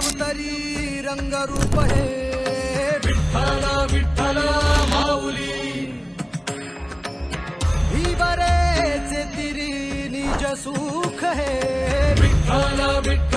अवतरी रंगरूप हे। विठ्ठल विठ्ठल माऊली। से तिरी निज सुख है। विठ्ठल विठ्ठल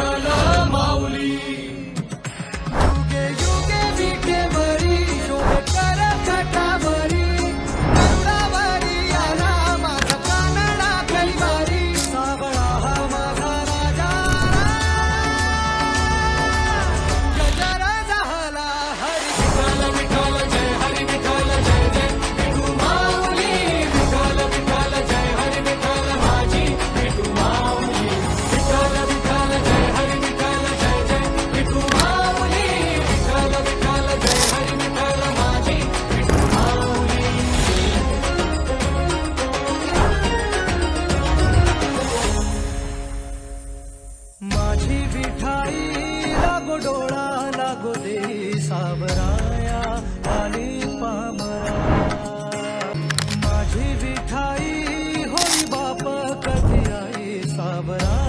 सावराया आली पामरा। माझी विठाई होई बाप कधी आई सावरा